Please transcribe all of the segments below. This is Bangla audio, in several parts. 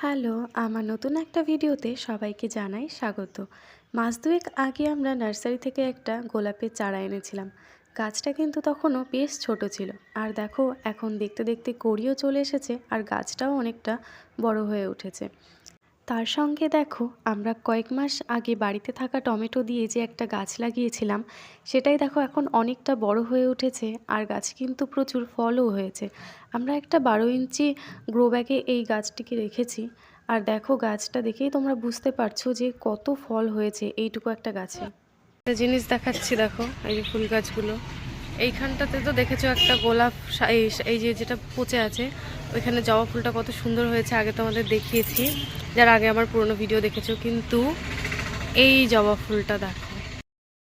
হ্যালো, আমার নতুন একটা ভিডিওতে সবাইকে জানাই স্বাগত। মাস দুয়েক আগে আমরা নার্সারি থেকে একটা গোলাপের চারা এনেছিলাম। গাছটা কিন্তু তখনও বেশ ছোট ছিল। আর দেখো, এখন দেখতে দেখতে কড়িও চলে এসেছে আর গাছটাও অনেকটা বড় হয়ে উঠেছে। তার সঙ্গে দেখো, আমরা কয়েক মাস আগে বাড়িতে থাকা টমেটো দিয়ে যে একটা গাছ লাগিয়েছিলাম, সেটাই দেখো এখন অনেকটা বড় হয়ে উঠেছে আর গাছ কিন্তু প্রচুর ফলও হয়েছে। আমরা একটা বারো ইঞ্চি গ্রো ব্যাগে এই গাছটিকে রেখেছি আর দেখো গাছটা দেখেই তোমরা বুঝতে পারছ যে কত ফল হয়েছে এইটুকু একটা গাছে। একটা জিনিস দেখাচ্ছি দেখো, এই যে ফুল গাছগুলো। এইখানটাতে তো দেখেছ একটা গোলাপ এই যে যেটা পচে আছে, ওইখানে জবা ফুলটা কত সুন্দর হয়েছে, আগে তোমাদের দেখিয়েছি, যার আগে আমার পুরনো ভিডিও দেখেছ, কিন্তু এই জবা ফুলটা দেখো।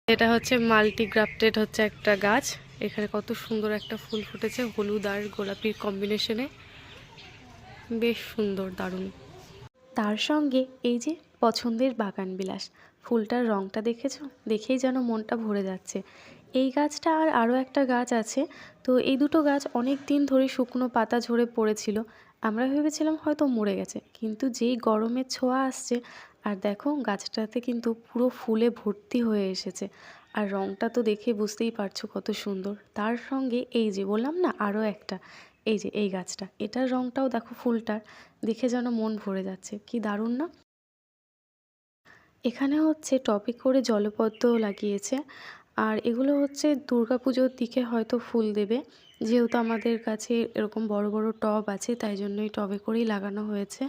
এটা হচ্ছে মাল্টি গ্রাফটেড হচ্ছে একটা গাছ, এখানে কত সুন্দর একটা ফুল ফুটেছে, হলুদ আর গোলাপির কম্বিনেশনে বেশ সুন্দর, দারুণ। তার সঙ্গে এই যে পছন্দের বাগান বিলাস। ফুলটার রঙটা দেখেছ? দেখেই যেন মনটা ভরে যাচ্ছে। এই গাছটা আর আরও একটা গাছ আছে। তো এই দুটো গাছ অনেক দিন ধরে শুকনো পাতা ঝরে পড়েছিল। আমরা ভেবেছিলাম হয়তো মরে গেছে। কিন্তু যেই গরমের ছোঁয়া আসছে, আর দেখো গাছটাতে কিন্তু পুরো ফুলে ভর্তি হয়ে এসেছে। আর রঙটা তো দেখে বুঝতেই পারছ কত সুন্দর। তার সঙ্গে এই যে বললাম না আরও একটা। এই যে এই গাছটা। এটার রঙটাও দেখো ফুলটার। দেখে যেন মন ভরে যাচ্ছে। কি দারুণ না? এখানে হচ্ছে টপে করে জলপদ্ম লাগিয়েছে। আর এগুলো হচ্ছে দুর্গাপুজোর দিকে হয়তো ফুল দেবে। যেহেতু আমাদের কাছে এরকম বড় বড় টব আছে, তাই জন্যই টবে করেই লাগানো হয়েছে।